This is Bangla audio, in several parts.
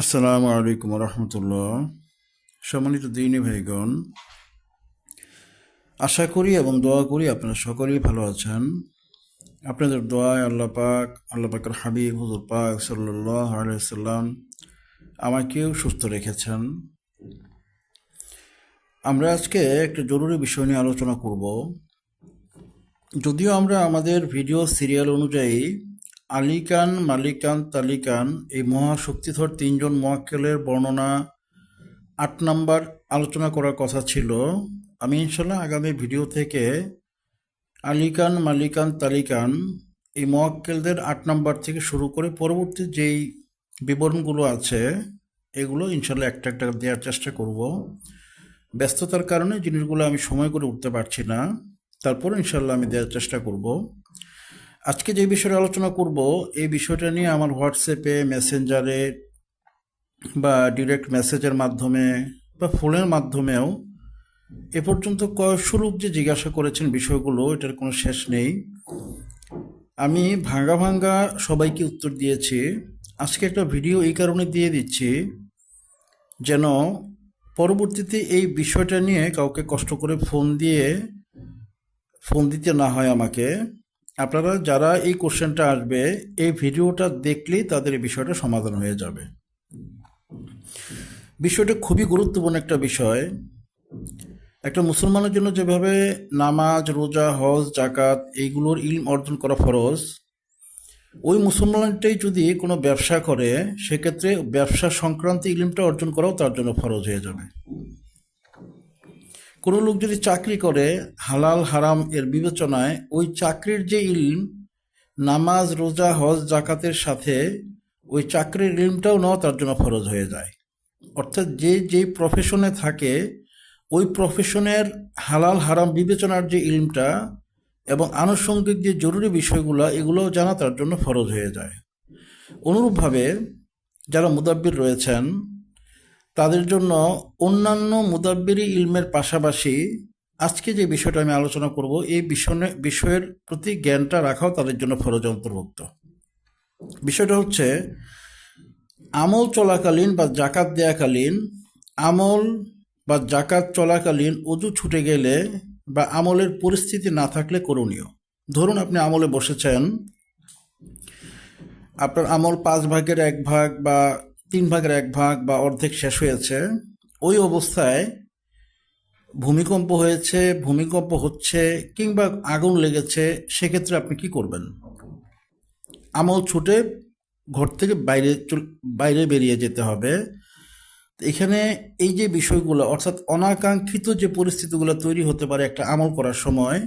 আসসালামু আলাইকুম রহমতুল্লাহ সম্মানিত দিনী ভাইগণ, আশা করি এবং দোয়া করি আপনারা সকলেই ভালো আছেন। আপনাদের দোয়ায় আল্লাহ পাক, আল্লাহ পাকের হাবিব, হুজুর পাক সাল্লাহ আলাইসাল্লাম আমাকেও সুস্থ রেখেছেন। আমরা আজকে একটা জরুরি বিষয় নিয়ে আলোচনা করব। যদিও আমরা আমাদের ভিডিও সিরিয়াল অনুযায়ী আলিকান, মালিকান, তালিকান এই মহাশক্তিধর তিনজন মোয়াক্কেলের বর্ণনা আট নাম্বার আলোচনা করার কথা ছিল। আমি ইনশাল্লাহ আগামী ভিডিও থেকে আলিকান, মালিকান, তালিকান এই মোয়াক্কেলদের আট নাম্বার থেকে শুরু করে পরবর্তী যেই বিবরণগুলো আছে, এগুলো ইনশাল্লাহ একটা একটা দেওয়ার চেষ্টা করব। ব্যস্ততার কারণে জিনিসগুলো আমি সময় করে উঠতে পারছি না। তারপর ইনশাল্লাহ আমি দেওয়ার চেষ্টা করব। আজকে যে বিষয়ে আলোচনা করব, এই বিষয়টা নিয়ে আমার হোয়াটসঅ্যাপে মেসেঞ্জারে বা ডিরেক্ট মেসেজের মাধ্যমে বা ফোনের মাধ্যমেও এ পর্যন্ত লোক যে জিজ্ঞাসা করেছেন বিষয়গুলো, এটার কোনো শেষ নেই। আমি ভাঙ্গা ভাঙ্গা সবাইকে উত্তর দিয়েছি। আজকে একটা ভিডিও এই কারণে দিয়ে দিচ্ছি যেন পরবর্তীতে এই বিষয়টা নিয়ে কাউকে কষ্ট করে ফোন দিয়ে ফোন দিতে না হয় আমাকে। আপনারা যারা এই কোশ্চেনটা আসবে, এই ভিডিওটা দেখলেই তাদের এই বিষয়টা সমাধান হয়ে যাবে। বিষয়টা খুবই গুরুত্বপূর্ণ একটা বিষয়। একটা মুসলমানের জন্য যেভাবে নামাজ, রোজা, হজ জাকাত এইগুলোর ইলম অর্জন করা ফরজ, ওই মুসলমানটাই যদি কোনো ব্যবসা করে, সেক্ষেত্রে ব্যবসা সংক্রান্ত ইলিমটা অর্জন করাও তার জন্য ফরজ হয়ে যাবে। কোনো লোক যদি চাকরি করে, হালাল, হারাম এর বিবেচনায়, ওই চাকরির যে ইলম, নামাজ, রোজা, হজ জাকাতের সাথে ওই চাকরির ইলমটাও নেওয়া তার জন্য ফরজ হয়ে যায়। অর্থাৎ যে যে প্রফেশনে থাকে, ওই প্রফেশনের হালাল, হারাম বিবেচনার যে ইলমটা এবং আনুষঙ্গিক যে জরুরি বিষয়গুলো এগুলোও জানা তার জন্য ফরজ হয়ে যায়। অনুরূপভাবে যারা মুদাব্বির রয়েছেন তাদের জন্য অন্যান্য মুদাব্বিরি ইলমের পাশাপাশি আজকে যে বিষয়টা আমি আলোচনা করব, এই বিষয়ে বিষয়ের প্রতি জ্ঞানটা রাখাও তাদের জন্য ফরজ অন্তর্ভুক্ত। বিষয়টা হচ্ছে, আমল চলাকালীন বা জাকাত দেয়াকালীন, আমল বা জাকাত চলাকালীন অজু ছুটে গেলে বা আমলের পরিস্থিতি না থাকলে করণীয়। ধরুন আপনি আমলে বসেছেন, আপনার আমল পাঁচ ভাগের এক ভাগ বা তিন ভাগের এক ভাগ বা অর্ধেক শেষ হয়েছে, ওই অবস্থায় ভূমিকম্প হয়েছে, ভূমিকম্প হচ্ছে কিংবা আগুন লেগেছে, সেক্ষেত্রে আপনি কি করবেন? আমল ছুটে ঘর থেকে বাইরে বাইরে বেরিয়ে যেতে হবে। এখানে এই যে বিষয়গুলো, অর্থাৎ অনাকাঙ্ক্ষিত যে পরিস্থিতিগুলো তৈরি হতে পারে একটা আমল করার সময়,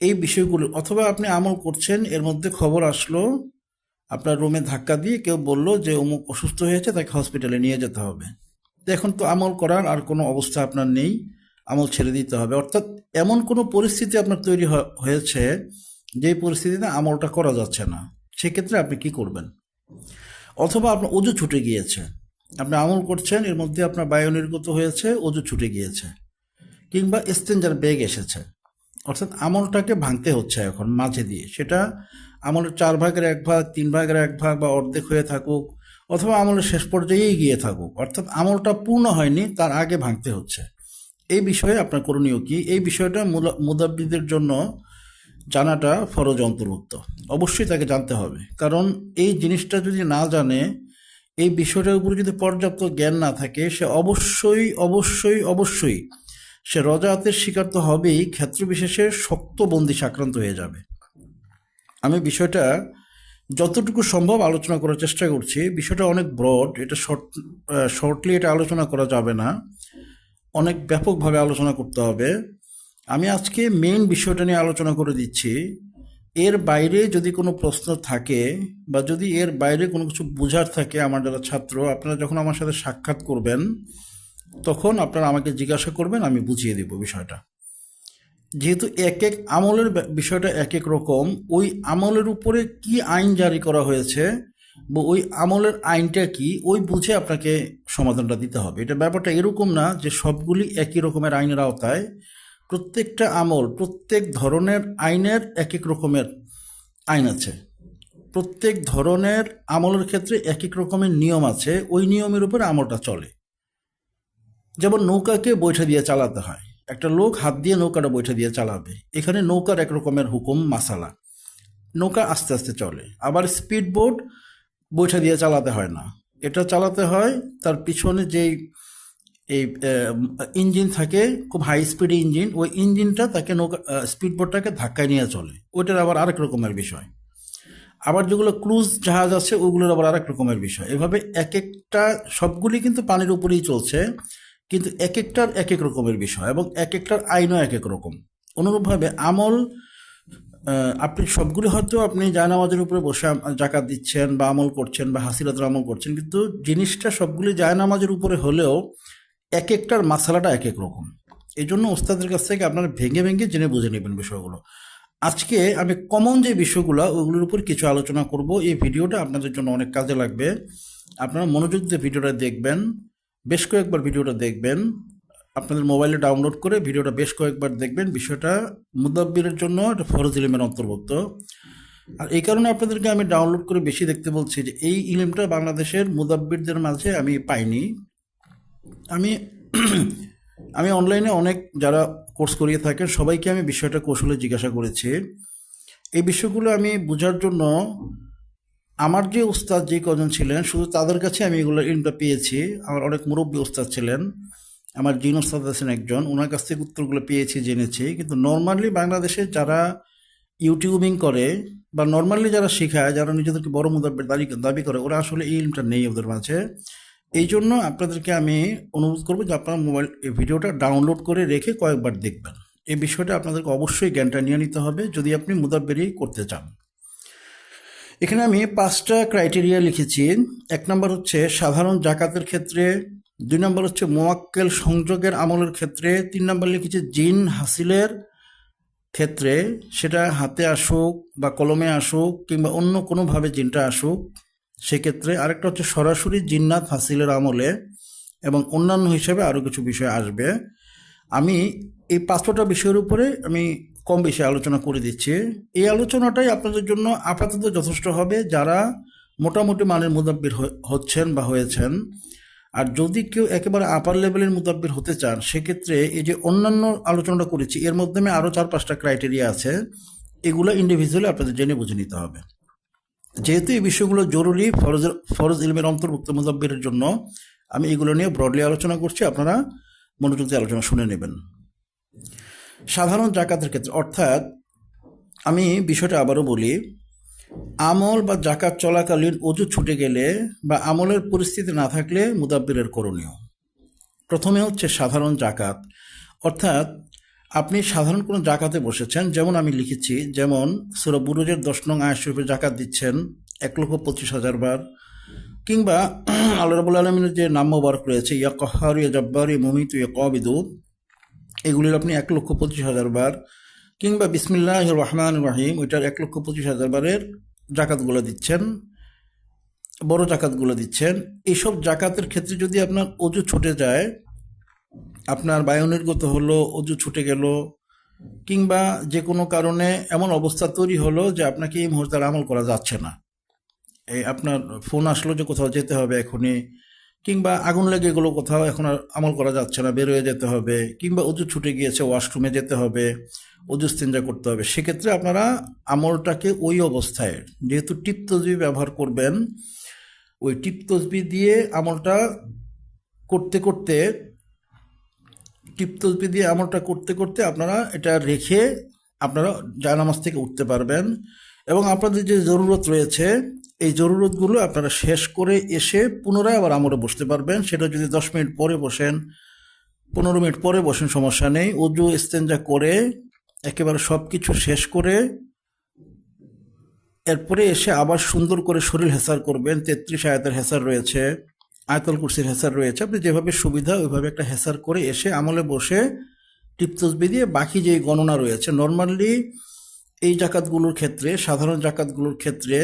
এই বিষয়গুলো, অথবা আপনি আমল করছেন, এর মধ্যে খবর আসলো আপনার রুমে ধাক্কা দিয়ে কেউ বলল যে অমুক অসুস্থ হয়েছে, তাকে হসপিটালে নিয়ে যেতে হবে। তো এখন তো আমল করার আর কোনো অবস্থা আপনার নেই, আমল ছেড়ে দিতে হবে। অর্থাৎ এমন কোনো পরিস্থিতি আপনার তৈরি হয়েছে যে পরিস্থিতিতে আমলটা করা যাচ্ছে না। সেক্ষেত্রে আপনি কি করবেন? অথবা আপনার অজু ছুটে গিয়েছে। আপনি আমল করছেন, এর মধ্যে আপনার বায়ু নির্গত হয়েছে অজু ছুটে গিয়েছে, কিংবা স্টেঞ্জার বেগ এসেছে। অর্থাৎ আমলটাকে ভাঙতে হচ্ছে এখন, মাঝে দিয়ে। সেটা আমলের চার ভাগের এক ভাগ, তিন ভাগের এক ভাগ বা অর্ধেক হয়ে থাকুক অথবা আমলের শেষ পর্যায়েই গিয়ে থাকুক। অর্থাৎ আমলটা পূর্ণ হয়নি, তার আগে ভাঙতে হচ্ছে। এই বিষয়ে আপনার করণীয় কি? এই বিষয়টা মুদাব্বিদের জন্য জানাটা ফরজ অন্তর্ভুক্ত। অবশ্যই তাকে জানতে হবে। কারণ এই জিনিসটা যদি না জানে, এই বিষয়টার উপরে যদি পর্যাপ্ত জ্ঞান না থাকে, সে অবশ্যই অবশ্যই অবশ্যই সে রজাতের শিকার তো হবেই, ক্ষেত্রবিশেষে শক্ত বন্দিশ আক্রান্ত হয়ে যাবে। আমি বিষয়টা যতটুকু সম্ভব আলোচনা করার চেষ্টা করছি। বিষয়টা অনেক ব্রড এটা শর্ট শর্টলি এটা আলোচনা করা যাবে না। অনেক ব্যাপকভাবে আলোচনা করতে হবে। আমি আজকে মেইন বিষয়টা নিয়ে আলোচনা করে দিচ্ছি। এর বাইরে যদি কোনো প্রশ্ন থাকে বা যদি এর বাইরে কোনো কিছু বোঝার থাকে আমার যারা ছাত্র, আপনারা যখন আমার সাথে সাক্ষাৎ করবেন, তখন আপনারা আমাকে জিজ্ঞাসা করবেন, আমি বুঝিয়ে দেব বিষয়টা। যেহেতু এক এক আমলের বিষয়টা এক এক রকম, ওই আমলের উপরে কি আইন জারি করা হয়েছে বা ওই আমলের আইনটা কি, ওই বুঝে আপনাকে সমাধানটা দিতে হবে। এটা ব্যাপারটা এরকম না যে সবগুলি একই রকমের আইনের আওতায়। প্রত্যেকটা আমল, প্রত্যেক ধরনের আইনের এক এক রকমের আইন আছে। প্রত্যেক ধরনের আমলের ক্ষেত্রে এক এক রকমের নিয়ম আছে, ওই নিয়মের উপরে আমলটা চলে। যেমন নৌকাকে বৈঠা দিয়ে চালাতে হয়। একটা লোক হাত দিয়ে নৌকাটা বৈঠা দিয়ে চালাবে। এখানে নৌকার এক রকমের হুকুম, মাসালা। নৌকা আস্তে আস্তে চলে। আবার স্পিড বোট বৈঠা দিয়ে চালাতে হয় না। এটা চালাতে হয়, তার পিছনে যেই, এই ইঞ্জিন থাকে, খুব হাই স্পিড ইঞ্জিন, ওই ইঞ্জিনটা তাকে নৌকা স্পিড বোটটাকে ধাক্কায় নিয়ে চলে। ওইটার আবার আরেক রকমের বিষয়। আবার যেগুলো ক্রুজ জাহাজ আছে, ওগুলোর আবার আরেক রকমের বিষয়। এভাবে এক একটা সবগুলি কিন্তু পানির উপরেই চলছে। কিন্তু এক একটার এক এক রকমের বিষয় এবং এক একটার আইনও এক এক রকম। অনুরূপভাবে আমল আপনি সবগুলি হয়তো আপনি জায়নামাজের উপরে বসে জাকাত দিচ্ছেন বা আমল করছেন বা হাসিরাতের আমল করছেন, কিন্তু জিনিসটা সবগুলি জায়নামাজের উপরে হলেও এক একটার মাসালাটা এক এক রকম। এই জন্য ওস্তাদের কাছ থেকে আপনারা ভেঙে ভেঙে জেনে বুঝে নেবেন বিষয়গুলো। আজকে আমি কমন যে বিষয়গুলো, ওগুলোর উপর কিছু আলোচনা করব। এই ভিডিওটা আপনাদের জন্য অনেক কাজে লাগবে। আপনারা মনোযোগ দিয়ে ভিডিওটা দেখবেন। বেশ কয়েকবার ভিডিওটা দেখবেন। আপনাদের মোবাইলে ডাউনলোড করে ভিডিওটা বেশ কয়েকবার দেখবেন। বিষয়টা মুদাব্বিরের জন্য এটা ফরজ ইলিমের অন্তর্ভুক্ত। আর এই কারণে আপনাদেরকে আমি ডাউনলোড করে বেশি দেখতে বলছি যে এই ইলিমটা বাংলাদেশের মুদাব্বিরদের মাঝে আমি পাইনি। আমি আমি অনলাইনে অনেক যারা কোর্স করিয়ে থাকেন, সবাইকে আমি বিষয়টা কৌশলে জিজ্ঞাসা করেছি। এই বিষয়গুলো আমি বোঝার জন্য আমার যে উস্তাদ যে কজন ছিলেন, শুধু তাদের কাছে আমি এগুলো ইলমটা পেয়েছি। আমার অনেক মুরব্বী উস্তাদ ছিলেন। আমার জিন উস্তাদ আছেন একজন ওনার কাছ থেকে উত্তরগুলো পেয়েছি, জেনেছি। কিন্তু নর্মালি বাংলাদেশে যারা ইউটিউবিং করে বা নর্মালি যারা শেখায়, যারা নিজেদেরকে বড় মুদাব্বের দাবি দাবি করে, ওরা আসলে এই ইলমটা নেই ওদের মাঝে। এই জন্য আপনাদেরকে আমি অনুরোধ করব যে আপনারা মোবাইল, এই ভিডিওটা ডাউনলোড করে রেখে কয়েকবার দেখবেন। এই বিষয়টা আপনাদেরকে অবশ্যই জ্ঞানটা নিয়ে নিতে হবে, যদি আপনি মুদাব্বেরি করতে চান। এখানে আমি পাঁচটা ক্রাইটেরিয়া লিখেছি। এক নম্বর হচ্ছে সাধারণ জাকাতের ক্ষেত্রে, দুই নম্বর হচ্ছে মোয়াক্কেল সংযোগের আমলের ক্ষেত্রে, তিন নম্বর লিখেছি জিন হাসিলের ক্ষেত্রে, সেটা হাতে আসুক বা কলমে আসুক কিংবা অন্য কোনোভাবে জিনটা আসুক, সেক্ষেত্রে আরেকটা হচ্ছে সরাসরি জিন্নাত হাসিলের আমলে এবং অন্যান্য হিসেবে আরও কিছু বিষয় আসবে। আমি এই পাঁচটা বিষয়ের উপরে আমি কম বেশি আলোচনা করে দিচ্ছি। এই আলোচনাটাই আপনাদের জন্য আপাতত যথেষ্ট হবে। যারা মোটামুটি মানের মুদাব্বির হচ্ছেন বা হয়েছেন, আর যদি কেউ একেবারে আপার লেভেলের মুদাব্বির হতে চান, সেক্ষেত্রে এই যে অন্যান্য আলোচনাটা করেছি, এর মাধ্যমে আরও চার পাঁচটা ক্রাইটেরিয়া আছে। এগুলো ইন্ডিভিজুয়ালি আপনাদের জেনে বুঝে নিতে হবে। যেহেতু এই বিষয়গুলো জরুরি ফরজ ফরজ ইলমের অন্তর্ভুক্ত মুদাব্বিরের জন্য, আমি এগুলো নিয়ে ব্রডলি আলোচনা করছি। আপনারা মনোযোগ দিয়ে আলোচনা শুনে নেবেন। সাধারণ জাকাতের ক্ষেত্রে, অর্থাৎ আমি বিষয়টা আবারও বলি, আমল বা জাকাত চলাকালীন অজু ছুটে গেলে বা আমলের পরিস্থিতি না থাকলে মুদাব্বিরের করণীয়। প্রথমে হচ্ছে সাধারণ জাকাত। অর্থাৎ আপনি সাধারণ কোনো জাকাতে বসেছেন, যেমন আমি লিখেছি, যেমন সুরা বুরুজের দশ নং আয় শরীফে জাকাত দিচ্ছেন, এক লক্ষ পঁচিশ হাজার বার, কিংবা আল্লাহ রাবুল আলমিনের যে নাম রয়েছে, ইয়া কহার ইয়া জব্বার ইয়া মুমিত ইয়া কবিদু এগুলির আপনি এক লক্ষ পঁচিশ হাজার বার কিংবা বিসমিল্লাহ রহমান রহিম ওইটার এক লক্ষ পঁচিশ হাজার বারের জাকাতগুলো দিচ্ছেন, বড় জাকাতগুলো দিচ্ছেন। এইসব জাকাতের ক্ষেত্রে যদি আপনার অজু ছুটে যায়, আপনার বায়ুনির্গত হলো, অজু ছুটে গেল, কিংবা যে কোনো কারণে এমন অবস্থা তৈরি হলো যে আপনাকে এই মুহূর্তে আমল করা যাচ্ছে না। এই আপনার ফোন আসলো যে কোথাও যেতে হবে এখনই কিংবা আগুন লেগে গেলো কোথাও এখন আর আমল করা যাচ্ছে না বেরোয় যেতে হবে, কিংবা অজু ছুটে গিয়েছে, ওয়াশরুমে যেতে হবে অজু স্তেঞ্জা করতে হবে। সেক্ষেত্রে আপনারা আমলটাকে ওই অবস্থায়, যেহেতু টিপ তসবি ব্যবহার করবেন, ওই টিপ তসবি দিয়ে আমলটা করতে করতে, টিপ তসবি দিয়ে আমলটা করতে করতে আপনারা এটা রেখে আপনারা জায়নামাজ থেকে উঠতে পারবেন। এবং আপনাদের যে জরুরত রয়েছে এই জরুরতগুলো আপনারা শেষ করে এসে পুনরায় আবার আমলে বসতে পারবেন। সেটা যদি দশ মিনিট পরে বসেন, পনেরো মিনিট পরে বসেন, সমস্যা নেই। অজু ইস্তেঞ্জা করে একেবারে সব কিছু শেষ করে এরপরে এসে আবার সুন্দর করে শরীর হেসার করবেন। তেত্রিশ আয়াতের হেসার রয়েছে, আয়তল কুরসির হেসার রয়েছে। আপনি যেভাবে সুবিধা ওইভাবে একটা হেসার করে এসে আমলে বসে টিপতসবি দিয়ে বাকি যে গণনা রয়েছে, নর্মালি এই জাকাতগুলোর ক্ষেত্রে, সাধারণ জাকাতগুলোর ক্ষেত্রে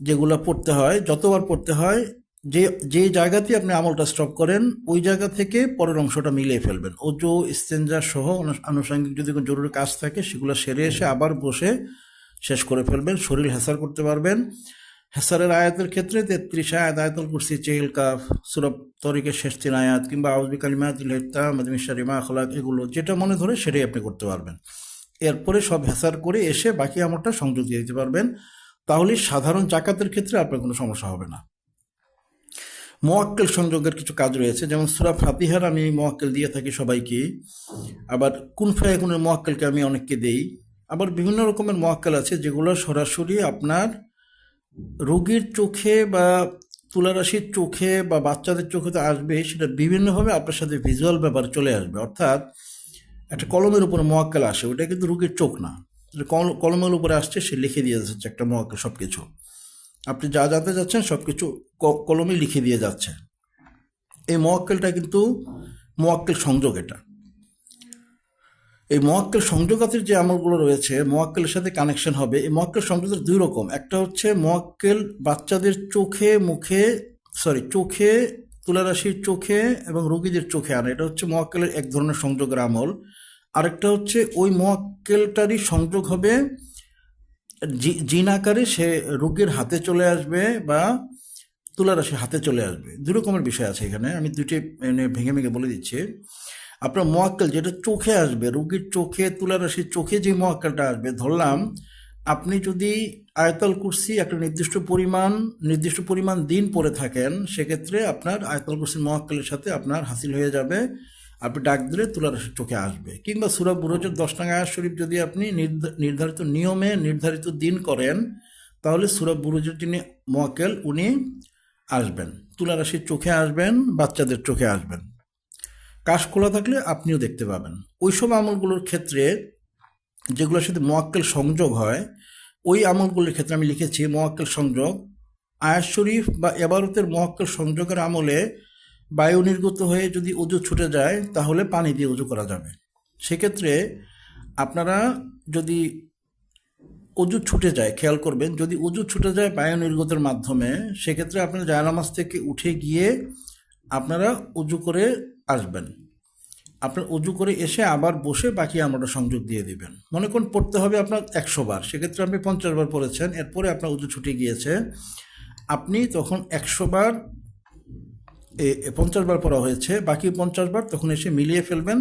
যেগুলো পড়তে হয় যতবার পড়তে হয় যে যে জায়গাতে আপনি আমলটা স্টপ করেন ওই জায়গা থেকে পরের অংশটা মিলিয়ে ফেলবেন। ওজো ইস্তেঞ্জা সহ আনু- আনুষঙ্গিক যদি কোনো জরুরি কাজ থাকে সেগুলো সেরে এসে আবার বসে শেষ করে ফেলবেন শরীর হেসার করতে পারবেন। হেসারের আয়াতের ক্ষেত্রে তেত্রিশ আয়াত আয়াতুল কুরসি চেহিল কাফ সুরব তরিকের শেষ তিন আয়াত কিংবা আউজবি কালিমাতুল হেত্তা মাদিমিশারিমা আখলাক এগুলো যেটা মনে ধরে সেটাই আপনি করতে পারবেন। এরপরে সব হেসার করে এসে বাকি আমলটা সংযোগ দিয়ে দিতে পারবেন। তাহলে সাধারণ জাকাতের ক্ষেত্রে আপনার কোনো সমস্যা হবে না। মোয়াক্কেল সংযোগের কিছু কাজ রয়েছে, যেমন সুরা ফাতিহার আমি মোয়াক্কেল দিয়ে থাকি সবাইকে, আবার কোন ফায়াকুনের মোয়াক্কেলকে আমি অনেককে দেই, আবার বিভিন্ন রকমের মোয়াক্কেল আছে যেগুলো সরাসরি আপনার রোগীর চোখে বা তুলারাশির চোখে বা বাচ্চাদের চোখে তো আসবে, সেটা বিভিন্নভাবে আপনার সাথে ভিজুয়াল ব্যাপার চলে আসবে। অর্থাৎ একটা কলমের উপরে মোয়াক্কেল আসে, ওটা কিন্তু রোগীর চোখ না। কলমের উপরে আসছে, সে লিখে দিয়ে যাচ্ছে একটা মোয়াক্কেল সব কিছু আপনি যা জানতে যাচ্ছেন সব কিছু কলমে লিখে দিয়ে যাচ্ছে। এই মোয়াক্কেলটা কিন্তু মোয়াক্কেল সংযোগ এটা। এই মোয়াক্কেল সংযোগাতের যে আমলগুলো রয়েছে মোয়াক্কেলের সাথে কানেকশন হবে। এই মোয়াক্কেল সংযোগের দুই রকম। একটা হচ্ছে মোয়াক্কেল বাচ্চাদের চোখে, মুখে সরি চোখে, তুলারাশির চোখে এবং রোগীদের চোখে আনে। এটা হচ্ছে মোয়াক্কেলের এক ধরনের সংযোগের আমল। আরেকটা হচ্ছে ওই মোয়াক্কেলটারই সংযোগ হবে। জিন আকারে সে রোগীর হাতে চলে আসবে বা তুলারাশি হাতে চলে আসবে। দুই রকমের বিষয় আছে এখানে। আমি দুটি ভেঙে ভেঙে বলে দিচ্ছি। আপনার মোয়াক্কেল যেটা চোখে আসবে, রোগীর চোখে, তুলারাশির চোখে যে মোয়াক্কেলটা আসবে, ধরলাম আপনি যদি আয়তাল কুরসি একটা নির্দিষ্ট পরিমাণ নির্দিষ্ট পরিমাণ দিন পরে থাকেন, সেক্ষেত্রে আপনার আয়তল কুরসির মোয়াক্কেলের সাথে আপনার হাসিল হয়ে যাবে। আপনি ডাক দিলে তুলারাশির চোখে আসবে। কিংবা সুরা বুরজের দশ টাকা শরীফ যদি আপনি নির্ধা- নির্ধারিত নিয়মে নির্ধারিত দিন করেন, তাহলে সুরা বুরুজের যিনি মোয়াক্কেল, উনি আসবেন। তুলারাশির চোখে আসবেন, বাচ্চাদের চোখে আসবেন। কাশ খোলা থাকলে আপনিও দেখতে পাবেন। ওইসব আমলগুলোর ক্ষেত্রে যেগুলোর সাথে মোয়াক্কেল সংযোগ হয়, ওই আমলগুলোর ক্ষেত্রে আমি লিখেছি মোয়াক্কেল সংযোগ। আয়াত শরীফ বা এবারতের মোয়াক্কেল সংযোগের আমলে বায়ু নির্গত হয়ে যদি উজু ছুটে যায়, তাহলে পানি দিয়ে উজু করা যাবে। সেক্ষেত্রে আপনারা যদি অজু ছুটে যায়, খেয়াল করবেন, যদি অজু ছুটে যায় বায়ু নির্গতের মাধ্যমে, সেক্ষেত্রে আপনারা জায়নামাজ থেকে উঠে গিয়ে আপনারা উজু করে আসবেন। আপনার উজু করে এসে আবার বসে বাকি আমলটা সংযোগ দিয়ে দিবেন। মনে করুন পড়তে হবে আপনার একশো বার। সেক্ষেত্রে আপনি পঞ্চাশ বার পড়েছেন, এরপরে আপনার উজু ছুটে গিয়েছে। আপনি তখন একশো বার পঞ্চাশ বার পড়া হয়েছে, বাকি পঞ্চাশ বার তখন এসে মিলিয়ে ফেলবেন,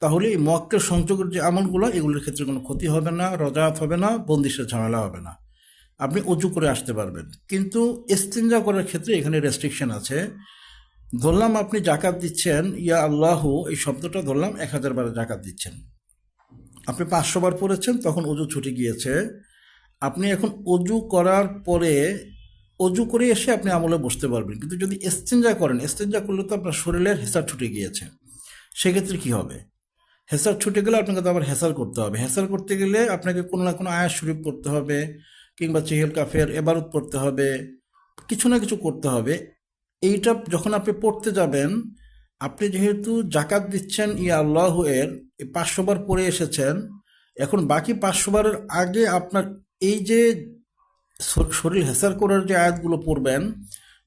তাহলে এই মক্কের সংযোগের যে আমলগুলো, এগুলোর ক্ষেত্রে কোনো ক্ষতি হবে না, রজাত হবে না, বন্দিশের ঝামেলা হবে না। আপনি অজু করে আসতে পারবেন। কিন্তু এস্তেঞ্জা করার ক্ষেত্রে এখানে রেস্ট্রিকশন আছে। ধরলাম আপনি জাকাত দিচ্ছেন, ইয়া আল্লাহ, এই শব্দটা ধরলাম, এক হাজার বার জাকাত দিচ্ছেন। আপনি পাঁচশো বার পড়েছেন, তখন অজু ছুটে গিয়েছে। আপনি এখন অজু করার পরে অজু করে এসে আপনি আমলে বসতে পারবেন। কিন্তু যদি এস্তেঞ্জা করেন এস্তেঞ্জা করলে তো আপনার শরীরের হেসার ছুটে গিয়েছে। সেক্ষেত্রে কি হবে? হেসার ছুটে গেলে আপনাকে তো আবার হেসার করতে হবে। হেসার করতে গেলে আপনাকে কোনো না কোনো আয়াস শরীফ করতে হবে, কিংবা চেহেল কাফের এবারত পড়তে হবে, কিছু না কিছু করতে হবে। এইটা যখন আপনি পড়তে যাবেন, আপনি যেহেতু জাকাত দিচ্ছেন, ইয়া আল্লাহ এর পাঁচশো বার পড়ে এসেছেন, এখন বাকি পাঁচশো বারের আগে আপনার এই যে শরীর হেসার করার যে আয়াতগুলো পড়বেন,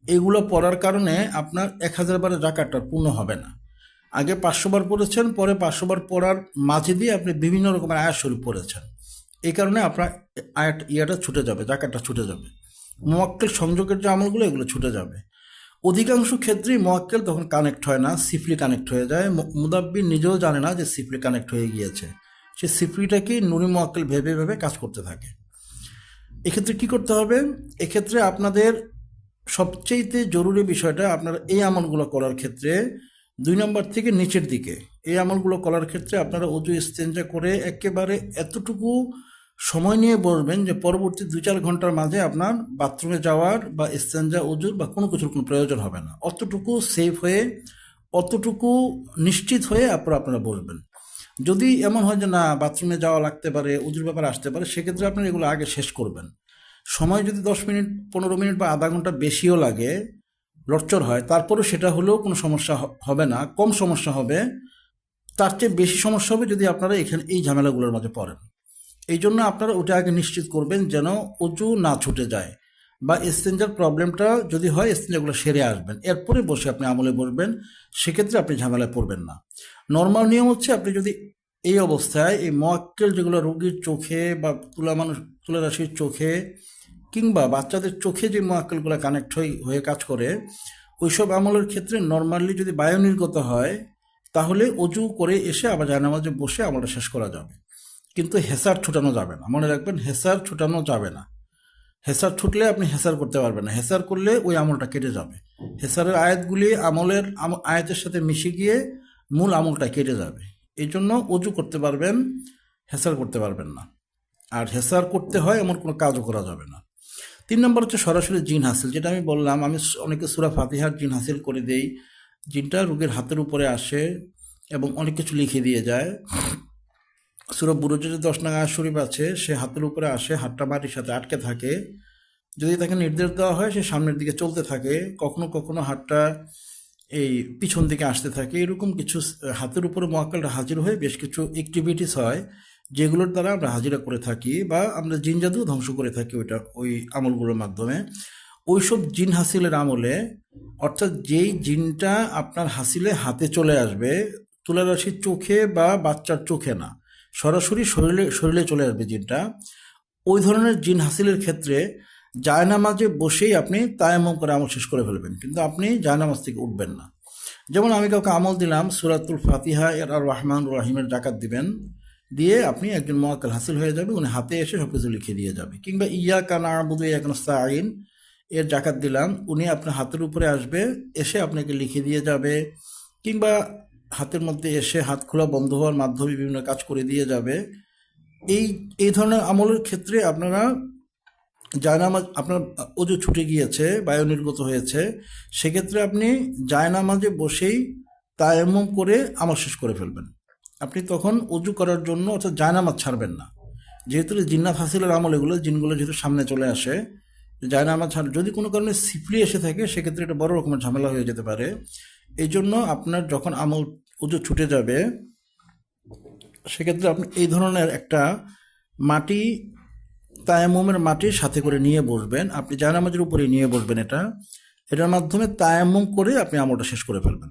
এগুলো পড়ার কারণে আপনার এক হাজার বারের পূর্ণ হবে না। আগে পাঁচশো বার পড়েছেন, পরে পাঁচশো বার পড়ার মাঝে দিয়ে আপনি বিভিন্ন রকমের আয়াত শরীফ পড়েছেন। এই কারণে আপনার আয়াত ইয়াটা ছুটে যাবে জাকাতটা ছুটে যাবে। মোয়াক্কেল সংযোগের যে আমলগুলো, এগুলো ছুটে যাবে। অধিকাংশ ক্ষেত্রেই মোয়াক্কেল তখন কানেক্ট হয় না, সিফলি কানেক্ট হয়ে যায়। মুদাব্বির নিজেও জানে না যে সিফলি কানেক্ট হয়ে গিয়েছে। সে সিফলিটাকেই নুনি মোয়াক্কেল ভেবে ভেবে কাজ করতে থাকে। এক্ষেত্রে কি করতে হবে? এক্ষেত্রে আপনাদের সবচেয়েতে জরুরি বিষয়টা আপনারা এই আমলগুলো করার ক্ষেত্রে দুই নম্বর থেকে নিচের দিকে। এই আমলগুলো করার ক্ষেত্রে আপনারা অজু স্তেঞ্জা করে একেবারে এতটুকু সময় নিয়ে বসবেন যে পরবর্তী দুই চার ঘণ্টার মাঝে আপনার বাথরুমে যাওয়ার বা স্তেঞ্জা অজুর বা কোনো কিছুর কোনো প্রয়োজন হবে না। অতটুকু সেফ হয়ে, অতটুকু নিশ্চিত হয়ে আপনারা আপনারা বসবেন। যদি এমন হয় যে না বাথরুমে যাওয়া লাগতে পারে, উজুর ব্যাপার আসতে পারে, সেক্ষেত্রে আপনারা এগুলো আগে শেষ করবেন। সময় যদি দশ মিনিট, পনেরো মিনিট বা আধা ঘণ্টা বেশিও লাগে লটচর হয়, তারপরেও সেটা হলেও কোনো সমস্যা হবে না, কম সমস্যা হবে, তার চেয়ে বেশি সমস্যা হবে যদি আপনারা এখানে এই ঝামেলাগুলোর মাঝে পড়েন। এই জন্য আপনারা ওটা আগে নিশ্চিত করবেন যেন উঁচু না ছুটে যায় বা এক্সচেঞ্জার প্রবলেমটা যদি হয় এক্সচেঞ্জারগুলো সেরে আসবেন। এরপরে বসে আপনি আমলে বসবেন, সেক্ষেত্রে আপনি ঝামেলায় পড়বেন না। নর্মাল নিয়ম হচ্ছে আপনি যদি এই অবস্থায় এই মোয়াক্কেল যেগুলো রোগীর চোখে বা তুলা মানুষ, তুলা রাশির চোখে কিংবা বাচ্চাদের চোখে যে মোয়াক্কেলগুলো কানেক্ট হয়ে কাজ করে, ওইসব আমলের ক্ষেত্রে নর্মালি যদি বায়ু নির্গত হয়, তাহলে অজু করে এসে আবার জায়নামাজে বসে আমলটা শেষ করা যাবে। কিন্তু হেসার ছুটানো যাবে না। মনে রাখবেন, হেসার ছুটানো যাবে না। হেসার ছুটলে আপনি হেসার করতে পারবেন না। হেসার করলে ওই আমলটা কেটে যাবে। হেসারের আয়াতগুলি আমলের আম- আয়াতের সাথে মিশে গিয়ে মূল আমলটা কেটে যাবে। এই জন্য অজু করতে পারবেন, হেসার করতে পারবেন না। আর হেসার করতে হয় এমন কোনো কাজও করা যাবে না। তিন নম্বর হচ্ছে সরাসরি জিন হাসিল, যেটা আমি বললাম, আমি অনেকে সুরা ফাতিহার জিন হাসিল করে দেই। জিনটা রোগীর হাতের উপরে আসে এবং অনেক কিছু লিখে দিয়ে যায়। সুরা বুরুজে যে দশ নাগা শরীফ আছে, সে হাতের উপরে আসে, হাতটা মাটির সাথে আটকে থাকে। যদি তাকে নির্দেশ দেওয়া হয়, সে সামনের দিকে চলতে থাকে। কখনো কখনো হাতটা এই পিছন দিকে আসতে থাকে। এরকম কিছু হাতের উপরে মহাকালটা হাজির হয়ে বেশ কিছু অ্যাক্টিভিটিস হয়, যেগুলোর দ্বারা আমরা হাজিরা করে থাকি বা আমরা জিন জাদু ধ্বংস করে থাকি ওইটা, ওই আমলগুলোর মাধ্যমে। ওইসব জিন হাসিলের আমলে, অর্থাৎ যেই জিনটা আপনার হাসিলে হাতে চলে আসবে তুলা রাশির চোখে বা বাচ্চার চোখে না, সরাসরি শরীরে শরীরে চলে আসবে জিনটা, ওই ধরনের জিন হাসিলের ক্ষেত্রে জায়নামাজে বসেই আপনি তায়াম্মম করে আমল শেষ করে ফেলবেন, কিন্তু আপনি জায়নামাজ থেকে উঠবেন না। যেমন আমি কাউকে আমল দিলাম, সুরাতুল ফাতিহা এর রহমান রাহিমের ডাকাত দিবেন, দিয়ে আপনি একজন মোয়াক্কাল হাসিল হয়ে যাবে, উনি হাতে এসে সব কিছু লিখে দিয়ে যাবে। কিংবা ইয়া কানা আবুদু ইয়া কানা আইন এর জাকাত দিলাম, উনি আপনার হাতের উপরে আসবে, এসে আপনাকে লিখে দিয়ে যাবে, কিংবা হাতের মধ্যে এসে হাত খোলা বন্ধ হওয়ার মাধ্যমে বিভিন্ন কাজ করে দিয়ে যাবে। এই এই ধরনের আমলের ক্ষেত্রে আপনারা জায়নামাজ, আপনার অজু ছুটে গিয়েছে, বায়ু নির্গত হয়েছে, সেক্ষেত্রে আপনি জায়নামাজে বসেই তায়াম্মম করে আমার শেষ করে ফেলবেন। আপনি তখন অজু করার জন্য অর্থাৎ জায়নামাজ ছাড়বেন না। যেহেতু জিন্নাত হাসিলের আমল এগুলো, জিনগুলো যেহেতু সামনে চলে আসে, জায়নামাজ ছাড়, যদি কোনো কারণে সিপলি এসে থাকে, সেক্ষেত্রে এটা বড় রকমের ঝামেলা হয়ে যেতে পারে। এই জন্য আপনার যখন আমল অজু ছুটে যাবে, সেক্ষেত্রে আপনি এই ধরনের একটা মাটি তায়াম্মুমের মাটি সাথে করে নিয়ে বসবেন। আপনি জায়নামাজের উপরে নিয়ে বসবেন এটা। এটার মাধ্যমে তায়াম্মুম করে আপনি আমলটা শেষ করে ফেলবেন।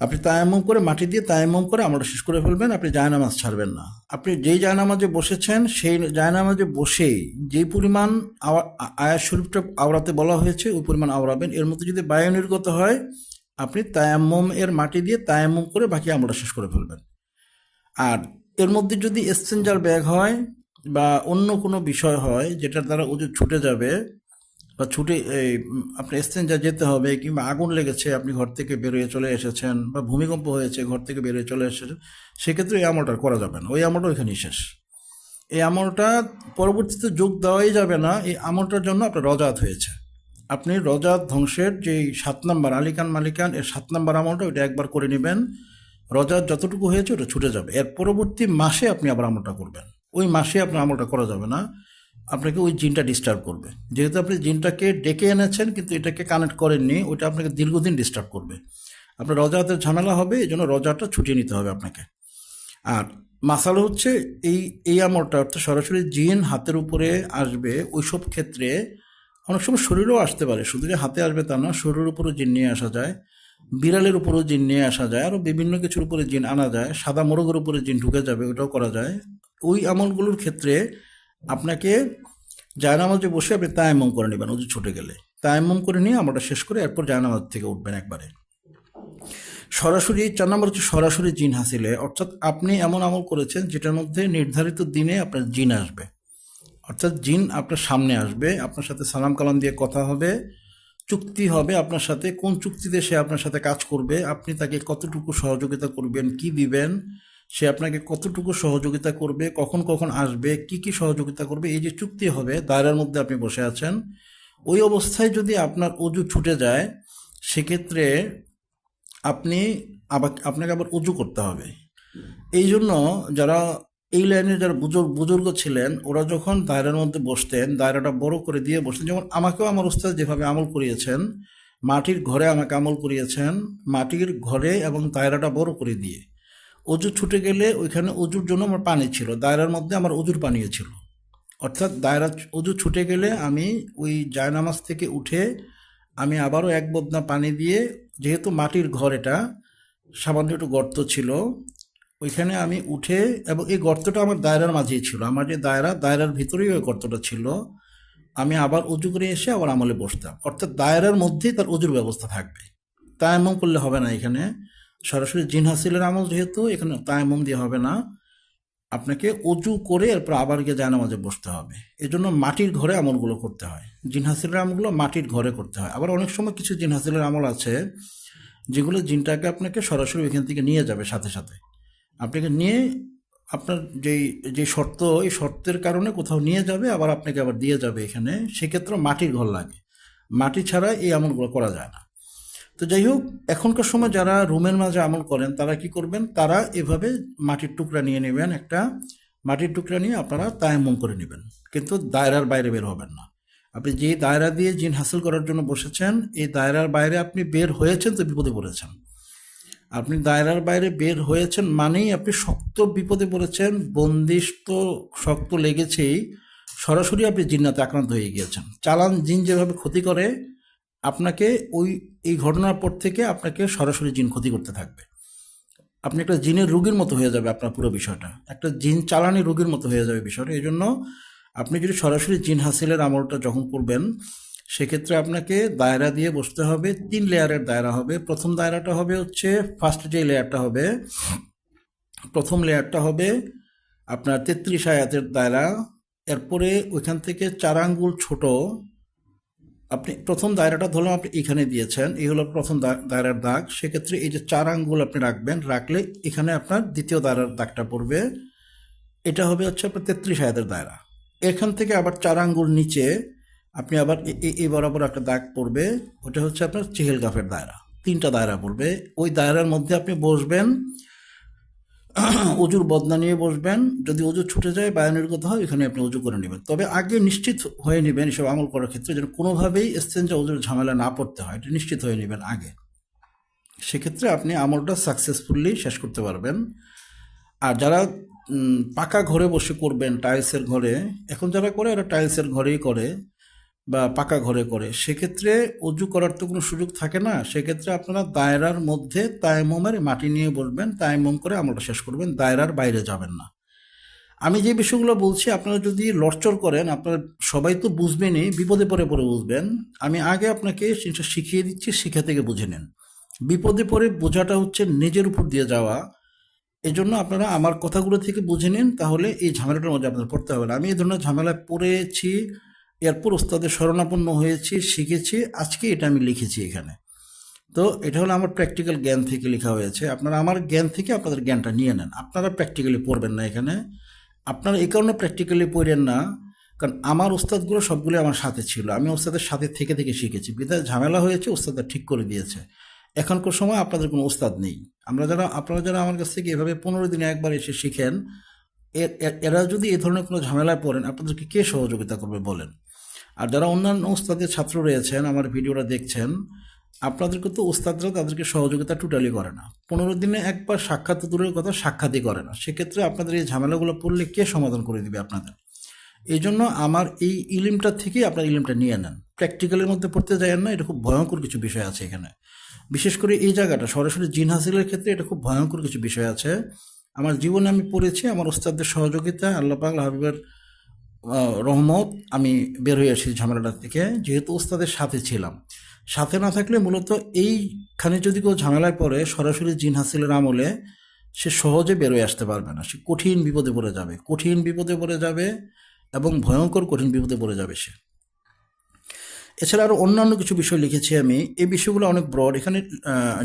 আপনি তায়াম্মুম করে মাটি দিয়ে তায়াম্মুম করে আমলটা শেষ করে ফেলবেন, আপনি জায়নামাজ ছাড়বেন না। আপনি যেই জায়নামাজে বসেছেন, সেই জায়নামাজে বসেই যেই পরিমাণ আওয়া- আ- আয়াত শরীফটা আওড়াতে বলা হয়েছে, ওই পরিমাণ আওড়াবেন। এর মধ্যে যদি বায়ু নির্গত হয়, আপনি তায়াম্মুম এর মাটি দিয়ে তায়াম্মুম করে বাকি আমলটা শেষ করে ফেলবেন। আর এর মধ্যে যদি এক্সচেঞ্জার ব্যাগ হয় বা অন্য কোনো বিষয় হয় যেটার দ্বারা ওজন ছুটে যাবে বা ছুটে, এই আপনার এক্সচেঞ্জার যেতে হবে কিংবা আগুন লেগেছে, আপনি ঘর থেকে বেরোয় চলে এসেছেন বা ভূমিকম্প হয়েছে, ঘর থেকে বেরোয় চলে এসেছেন, সেক্ষেত্রে এই আমলটা করা যাবে না। ওই আমলটা ওইখানেই শেষ। এই আমলটা পরবর্তীতে যোগ দেওয়াই যাবে না, এই আমলটার জন্য আপনার রজাত হয়েছে। আপনি রজাত ধ্বংসের যে সাত নাম্বার আলিকান মালিকান, এর সাত নাম্বার আমলটা ওইটা একবার করে নেবেন। রজাত যতটুকু হয়েছে ওটা ছুটে যাবে। এর পরবর্তী মাসে আপনি আবার আমলটা করবেন। ওই মাসে আপনার আমলটা করা যাবে না। আপনাকে ওই জিনটা ডিস্টার্ব করবে। যেহেতু আপনি জিনটাকে ডেকে এনেছেন, কিন্তু এটাকে কানেক্ট করেননি, ওইটা আপনাকে দীর্ঘদিন ডিস্টার্ব করবে। আপনার রজাতের ঝামেলা হবে, এই জন্য রজাটা ছুটিয়ে নিতে হবে আপনাকে। আর মাসালা হচ্ছে, এই এই আমলটা অর্থাৎ সরাসরি জিন হাতের উপরে আসবে, ওইসব ক্ষেত্রে অনেক সময় শরীরেও আসতে পারে। শুধু যে হাতে আসবে তা না, শরীরের উপরও জিন নিয়ে আসা যায়, বিড়ালের উপরও জিন নিয়ে আসা যায়, আরও বিভিন্ন কিছুর উপরে জিন আনা যায়, সাদা মোরগের উপরে জিন ঢুকে যাবে, ওটাও করা যায়। ওই আমলগুলোর ক্ষেত্রে আপনাকে জায়নামাজে বসে আপনি তায়াম্মম করে নেবেন ওজু ছুটে গেলে। তায়াম্মম করে নিয়ে আমলটা শেষ করে এরপর জায়নামাজ থেকে উঠবেন একবারে। সরাসরি চার নম্বর হচ্ছে সরাসরি জিন হাসিলে। অর্থাৎ আপনি এমন আমল করেছেন যেটার মধ্যে নির্ধারিত দিনে আপনার জিন আসবে। অর্থাৎ জিন আপনার সামনে আসবে, আপনার সাথে সালাম কালাম দিয়ে কথা হবে, চুক্তি হবে আপনার সাথে, কোন চুক্তিতে সে আপনার সাথে কাজ করবে, আপনি তাকে কতটুকু সহযোগিতা করবেন, কি দিবেন সে আপনাকে কতটুকু সহযোগিতা করবে, কখন কখন আসবে, কি কি সহযোগিতা করবে, এই যে চুক্তি হবে, দায়রার মধ্যে আপনি বসে আছেন, ওই অবস্থায় যদি আপনার অজু ছুটে যায়, সেক্ষেত্রে আপনি আবার, আপনাকে আবার উজু করতে হবে। এই জন্য যারা এই লাইনে যারা বুজুর্গ বুজুর্গ ছিলেন, ওরা যখন দায়রার মধ্যে বসতেন, দায়রাটা বড় করে দিয়ে বসতেন, যেমন আমাকেও আমার উস্তাদ যেভাবে আমল করিয়েছেন, মাটির ঘরে আমাকে আমল করিয়েছেন, মাটির ঘরে এবং দায়রাটা বড় করে দিয়ে। অজু ছুটে গেলে ওইখানে অজুর জন্য আমার পানি ছিল। দায়রার মধ্যে আমার অজুর পানিও ছিল। অর্থাৎ দায়রা অজু ছুটে গেলে আমি ওই জায়নামাজ থেকে উঠে আমি আবারও এক বদনা পানি দিয়ে, যেহেতু মাটির ঘর এটা, সামান্য একটু গর্ত ছিল, ওইখানে আমি উঠে এবং এই গর্তটা আমার দায়রার মাঝেই ছিল। আমার যে দায়রা, দায়রার ভিতরেই ওই গর্তটা ছিল। আমি আবার উজু করে এসে আবার আমলে বসতাম। অর্থাৎ দায়রার মধ্যেই তার উজুর ব্যবস্থা থাকবে। তায়াম্মম করলে হবে না এখানে। সরাসরি জিন হাসিলের আমল যেহেতু, এখানে তায়াম্মম দিয়ে হবে না। আপনাকে উঁচু করে এরপর আবার গিয়ে জানামাজে বসতে হবে। এই জন্য মাটির ঘরে আমলগুলো করতে হয়। জিন হাসিলের আমলগুলো মাটির ঘরে করতে হয়। আবার অনেক সময় কিছু জিন হাসিলের আমল আছে, যেগুলো জিনটাকে আপনাকে সরাসরি ওইখান থেকে নিয়ে যাবে সাথে সাথে। আপনাকে নিয়ে আপনার যেই যে শর্ত, এই শর্তের কারণে কোথাও নিয়ে যাবে, আবার আপনাকে আবার দিয়ে যাবে এখানে। সেক্ষেত্রে মাটির ঘর লাগে। মাটি ছাড়া এই আমলগুলো করা যায় না। তো যাই হোক, এখনকার সময় যারা রুমের মাঝে আমল করেন, তারা কি করবেন? তারা এভাবে মাটির টুকরা নিয়ে নেবেন, একটা মাটির টুকরা নিয়ে আপনারা তায়াম্মম করে নেবেন। কিন্তু দায়রার বাইরে বের হবেন না। আপনি যে দায়রা দিয়ে জিন হাসিল করার জন্য বসেছেন, এই দায়রার বাইরে আপনি বের হয়েছেন তো বিপদে পড়েছেন। আপনি দায়রার বাইরে বের হয়েছেন মানেই আপনি শক্ত বিপদে পড়েছেন বন্দিষ্ট শক্ত লেগেছেই সরাসরি আপনি জিন্নাতে আক্রান্ত হয়ে গিয়েছেন। চালান জিন যেভাবে ক্ষতি করে আপনাকে ওই, এই ঘটনার পর থেকে আপনাকে সরাসরি জিন ক্ষতি করতে থাকবে। আপনি একটা জিনের রোগীর মতো হয়ে যাবে আপনার পুরো বিষয়টা। একটা জিন চালানি রোগীর মতো হয়ে যাবে বিষয়টা। এই জন্য আপনি যদি সরাসরি জিন হাসিলের আমলটা যখন করবেন, সেক্ষেত্রে আপনাকে দায়রা দিয়ে বসতে হবে, তিন লেয়ারের দায়রা হবে। প্রথম দায়রাটা হবে হচ্ছে ফার্স্ট যে লেয়ারটা হবে, প্রথম লেয়ারটা হবে আপনার তেত্রিশ আয়াতের দায়রা। এরপরে ওইখান থেকে চার আঙ্গুল ছোট আপনি প্রথম দায়রাটা ধরলাম আপনি এখানে দিয়েছেন, এই হলো প্রথম দায়রার দাগ। সেক্ষেত্রে এই যে চার আঙ্গুল আপনি রাখবেন, রাখলে এখানে আপনার দ্বিতীয় দায়রার দাগটা পড়বে। এটা হবে হচ্ছে আপনার তেত্রিশ আয়াতের দায়রা। এখান থেকে আবার চার আঙ্গুল নিচে আপনি আবার এই বরাবর একটা দাগ পড়বে, ওটা হচ্ছে আপনার চেহেল গাফের দায়রা। তিনটা দায়রা পড়বে। ওই দায়রার মধ্যে আপনি বসবেন অজুর বদনা নিয়ে বসবেন। যদি অজু ছুটে যায় বায়নির্গত হয়, এখানে আপনি অজু করে নেবেন। তবে আগে নিশ্চিত হয়ে নেবেন এসব আমল করার ক্ষেত্রে যেন কোনোভাবেই এক্সচেঞ্জে অজুর ঝামেলা না পড়তে হয়। এটা নিশ্চিত হয়ে নেবেন আগে। সেক্ষেত্রে আপনি আমলটা সাকসেসফুলি শেষ করতে পারবেন। আর যারা পাকা ঘরে বসে করবেন টাইলসের ঘরে, এখন যারা করে এরা টাইলসের ঘরেই করে। বা পাকা ঘরে করে। সেক্ষেত্রে অজু করার তো কোনো সুযোগ থাকে না। সেক্ষেত্রে আপনারা দায়রার মধ্যে তায়াম্মমের মাটি নিয়ে বলবেন তায়াম্মম করে আমলটা শেষ করবেন, দায়রার বাইরে যাবেন না। আমি যে বিষয়গুলো বলছি, আপনারা যদি লড়চড় করেন, আপনারা সবাই তো বুঝবেনই, বিপদে পড়ে পরে বুঝবেন। আমি আগে আপনাকে জিনিসটা শিখিয়ে দিচ্ছি, শিখা থেকে বুঝে নেন। বিপদে পড়ে বোঝাটা হচ্ছে নিজের উপর দিয়ে যাওয়া। এই জন্য আপনারা আমার কথাগুলো থেকে বুঝে নিন, তাহলে এই ঝামেলাটার মধ্যে আপনাদের পড়তে হবে না। আমি এই ধরনের ঝামেলায় পড়েছি এরপর ওস্তাদের শরণাপন্ন হয়েছি, শিখেছি, আজকে এটা আমি লিখেছি এখানে। তো এটা হলো আমার প্র্যাকটিক্যাল জ্ঞান থেকে লেখা হয়েছে। আপনারা আমার জ্ঞান থেকে আপনাদের জ্ঞানটা নিয়ে নেন। আপনারা প্র্যাকটিক্যালি পড়বেন না এখানে। আপনারা এই কারণে প্র্যাকটিক্যালি পড়েন না, কারণ আমার ওস্তাদগুলো সবগুলো আমার সাথে ছিল। আমি ওস্তাদের সাথে থেকে থেকে শিখেছি। বিধায় ঝামেলা হয়েছে, ওস্তাদটা ঠিক করে দিয়েছে। এখনকার সময় আপনাদের কোনো ওস্তাদ নেই। আমরা যারা, আপনারা যারা আমার কাছ থেকে এভাবে পনেরো দিনে একবার এসে শিখেন এরা যদি এ ধরনের কোনো ঝামেলায় পড়েন, আপনাদেরকে কে সহযোগিতা করবে বলেন? আর যারা অন্যান্য ওস্তাদের ছাত্র রয়েছেন, আমার ভিডিওটা দেখছেন, আপনাদেরকে তো ওস্তাদরা তাদেরকে সহযোগিতা টোটালি করে না। পনেরো দিনে একবার সাক্ষাৎ, দূরের কথা সাক্ষাৎই করে না। সেক্ষেত্রে আপনাদের এই ঝামেলাগুলো পড়লে কে সমাধান করে দিবে আপনাদের? এই জন্য আমার এই ইলিমটা থেকেই আপনার ইলিমটা নিয়ে নেন। প্র্যাকটিক্যালের মধ্যে পড়তে যায় না, এটা খুব ভয়ঙ্কর কিছু বিষয় আছে এখানে। বিশেষ করে এই জায়গাটা, সরাসরি জিন হাসিলের ক্ষেত্রে এটা খুব ভয়ঙ্কর কিছু বিষয় আছে। আমার জীবনে আমি পড়েছি, আমার ওস্তাদের সহযোগিতা, আল্লাহ পাক হাবিবের রহমত, আমি বের হয়ে আসি ঝামেলাটা থেকে যেহেতু ওস্তাদের সাথে ছিলাম। সাথে না থাকলে মূলত এইখানে যদি কেউ ঝামেলায় পড়ে, সরাসরি জিন হাসিলের আমলে সে সহজে বেরোয় আসতে পারবে না। সে কঠিন বিপদে পড়ে যাবে। কঠিন বিপদে পড়ে যাবে এবং ভয়ঙ্কর কঠিন বিপদে পড়ে যাবে সে। এছাড়া আরও অন্যান্য কিছু বিষয় লিখেছি আমি। এই বিষয়গুলো অনেক ব্রড এখানে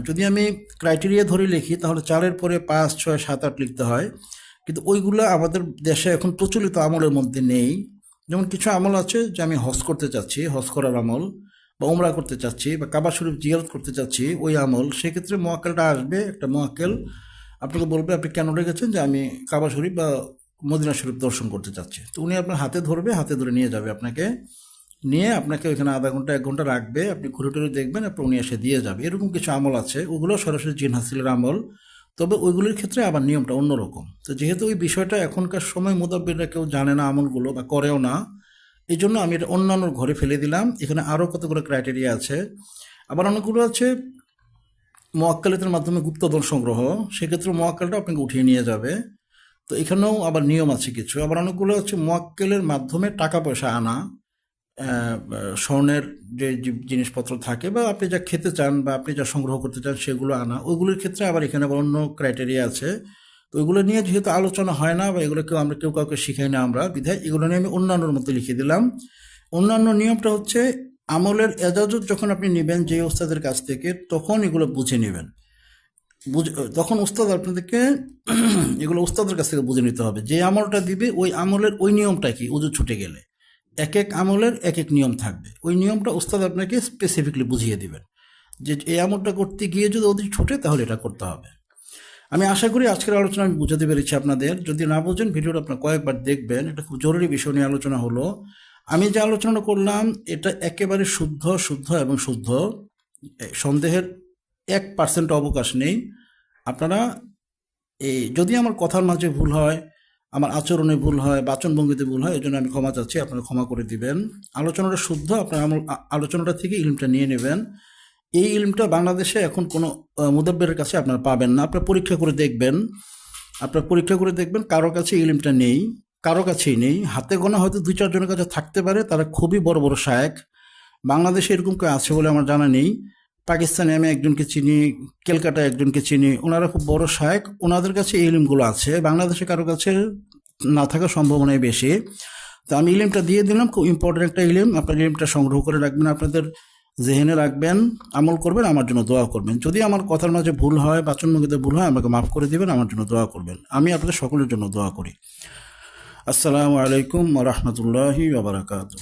যদি আমি ক্রাইটেরিয়া ধরে লিখি, তাহলে চারের পরে পাঁচ, ছয়, সাত, আট লিখতে হয়। কিন্তু ওইগুলো আমাদের দেশে এখন প্রচলিত আমলের মধ্যে নেই। যেমন কিছু আমল আছে যে আমি হজ করতে চাচ্ছি, হজ করার আমল, বা উমরা করতে চাচ্ছি, বা কাবা শরীফ জিয়ারত করতে চাচ্ছি, ওই আমল। সেক্ষেত্রে মোয়াক্কেলটা আসবে, একটা মোয়াক্কেল আপনাকে বলবে, আপনি কেন রেখেছেন যে আমি কাবা শরীফ বা মদিনা শরীফ দর্শন করতে চাচ্ছি? তো উনি আপনার হাতে ধরবে, হাতে ধরে নিয়ে যাবে আপনাকে। নিয়ে আপনাকে ওইখানে আধা ঘণ্টা, এক ঘণ্টা রাখবে, আপনি ঘুরে টুরে দেখবেন আপনি উনি এসে দিয়ে যাবে। এরকম কিছু আমল আছে, ওগুলো সরাসরি জিন হাসিলের আমল। তবে ওইগুলির ক্ষেত্রে আবার নিয়মটা অন্যরকম। তো যেহেতু ওই বিষয়টা এখনকার সময় মোতাবেকরা কেউ জানে না আমলগুলো বা করেও না এই জন্য আমি এটা অন্যান্য ঘরে ফেলে দিলাম। এখানে আরও কতগুলো ক্রাইটেরিয়া আছে। আবার অনেকগুলো আছে মোয়াক্কালিতের মাধ্যমে গুপ্তধন সংগ্রহ। সেক্ষেত্রে মোয়াক্কালটা আপনাকে উঠিয়ে নিয়ে যাবে। তো এখানেও আবার নিয়ম আছে কিছু। আবার অনেকগুলো হচ্ছে মোয়াক্কেলের মাধ্যমে টাকা পয়সা আনা। স্বর্ণের যে জিনিসপত্র থাকে বা আপনি যা খেতে চান বা আপনি যা সংগ্রহ করতে চান সেগুলো আনা, ওইগুলোর ক্ষেত্রে আবার এখানে অন্য ক্রাইটেরিয়া আছে। তো ওইগুলো নিয়ে যেহেতু আলোচনা হয় না বা এগুলো কেউ, আমরা কেউ কাউকে শিখাই না আমরা, বিধায় এগুলো নিয়ে আমি অন্যান্যর মধ্যে লিখে দিলাম। অন্যান্য নিয়মটা হচ্ছে আমলের এজাজত যখন আপনি নেবেন যে ওস্তাদের কাছ থেকে, তখন এগুলো বুঝে নেবেন। বুঝে, তখন উস্তাদ আপনাদেরকে এগুলো উস্তাদের কাছ থেকে বুঝে নিতে হবে। যে আমলটা দিবে, ওই আমলের ওই নিয়মটা কি? উজু ছুটে গেলে। এক এক আমলের এক এক নিয়ম থাকবে। ওই নিয়মটা উস্তাদ আপনাকে স্পেসিফিকলি বুঝিয়ে দেবেন যে এই আমলটা করতে গিয়ে যদি ওদের ছুটে, তাহলে এটা করতে হবে। আমি আশা করি আজকের আলোচনা আমি বুঝাতে পেরেছি আপনাদের। যদি না বোঝেন, ভিডিওটা আপনার কয়েকবার দেখবেন। এটা খুব জরুরি বিষয় নিয়ে আলোচনা হলো। আমি যে আলোচনাটা করলাম, এটা একেবারে শুদ্ধ শুদ্ধ এবং শুদ্ধ। সন্দেহের এক পার্সেন্ট অবকাশ নেই। আপনারা এই যদি আমার কথার মাঝে ভুল হয় আমার আচরণে ভুল হয় বাচনভঙ্গিতে ভুল হয় এই জন্য আমি ক্ষমা চাচ্ছি আপনারা ক্ষমা করে দিবেন। আলোচনাটা শুদ্ধ আপনার আলোচনাটা থেকে ইলমটা নিয়ে নেবেন। এই ইলমটা বাংলাদেশে এখন কোনো আহ, কাছে আপনারা পাবেন না। আপনারা পরীক্ষা করে দেখবেন। আপনারা পরীক্ষা করে দেখবেন কারও কাছে ইলমটা নেই কারও কাছেই নেই। হাতে গোনা হয়তো দুই চারজনের কাছে থাকতে পারে তারা খুবই বড় বড় শায়েক। বাংলাদেশে এরকম কেউ আছে বলে আমার জানা নেই। পাকিস্তানে আমি একজনকে চিনি ক্যালকাটা একজনকে চিনি, ওনারা খুব বড় শায়েক। ওনাদের কাছে এই ইলিমগুলো আছে। বাংলাদেশে কারও কাছে না থাকার সম্ভাবনাই বেশি। তো আমি ইলিমটা দিয়ে দিলাম, খুব ইম্পর্টেন্ট একটা ইলিম। আপনার ইলিমটা সংগ্রহ করে রাখবেন, আপনাদের জেহেনে রাখবেন, আমল করবেন, আমার জন্য দোয়া করবেন। যদি আমার কথার মাঝে ভুল হয়, বাচনভঙ্গিতে ভুল হয়, আমাকে মাফ করে দিবেন, আমার জন্য দোয়া করবেন। আমি আপনাদের সকলের জন্য দোয়া করি। আসসালামু আলাইকুম রহমতুল্লাহি বাবরাকাতু